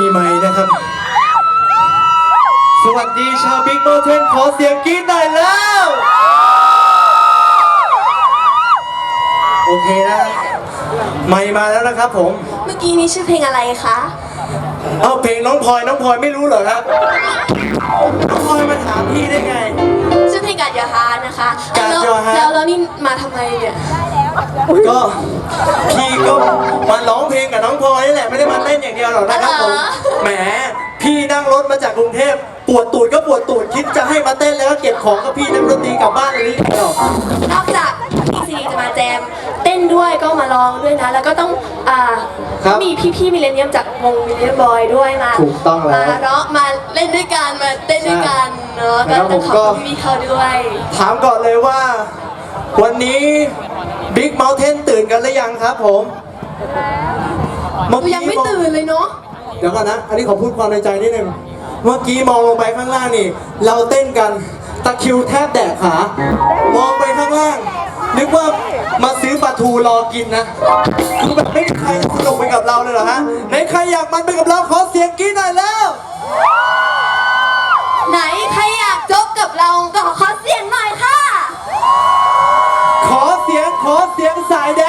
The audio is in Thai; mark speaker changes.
Speaker 1: มีไม้นะครับ สวัสดีชาวบิ๊กโมเทนขอเสียงกรี๊ดหน่อยแล้ว โอเคนะไม่มาแล้วนะครับผม
Speaker 2: เมื่อกี้นี้ชื่อเพลงอะไรคะ
Speaker 1: เอาเพลงน้องพลอยน้องพลอยไม่รู้เหรอครับน้องพลอยมาถามพี่ได้ไง
Speaker 2: ชื่อเพลงกาดยาฮานะคะ
Speaker 1: กาดยาฮา
Speaker 2: แล้วแล้วนี่มาทำไมเนี่ย
Speaker 1: ก็พี่ก็มาร้องเพลงกับน้องพลอยนี่แหละไม่ได้มาเต้น อย่างเดียวหรอกนะครับผมแหมพี่นั่งรถมาจากกรุงเทพปวดตูดก็ปวดตูดคิดจะให้มาเต้นแล้วก็เก็บของกับพี่นักดนตรีกลับบ้านเลยนี่หรอก
Speaker 2: นอกจากพี่ซีจะมาแจมเต้นด้วยก็มาร้องด้วยนะ แล้วก็ต้องอ่า
Speaker 1: ครับ
Speaker 2: มีพี่ๆมิเลเนียมจากวงมิเลเนียมบอยด้วยมา
Speaker 1: ถูกต้องแล้ว
Speaker 2: มาร้องมาเล่นด้วยกันมาเต้นด้วยกันเนาะ
Speaker 1: ใช่
Speaker 2: ก็ต้องขอบ
Speaker 1: แล้วผมก็
Speaker 2: คุณพี่เขาด้วย
Speaker 1: ถามก่อนเลยว่า วันนี้บิ๊กเม t เทนตื่นกันหรือยังครับผมเอ กี้
Speaker 2: ยังไม่ตื่นเลยเนาะ
Speaker 1: เดี๋ยวก่อนนะ อันนี้ขอพูดความในใจนิดนึง เมื่อกี้มองลงไปข้างล่างนี่ เราเต้นกันตะคริวแทบแดกขา มองไปข้างล่าง นึกว่ามาซื้อปลาทูรอกินนะคือแบบไม่มีใครสนุกไปกับเราเลยเหรอฮะไหนใครอยากมันไปกับเราขอเสียงกรี๊ดหน่อยแล้ว
Speaker 2: ไหนใครอยากจบกับเราก็ขอเสียงหน่อยค่ะ
Speaker 1: ขอเสียงขอเสียงสายแด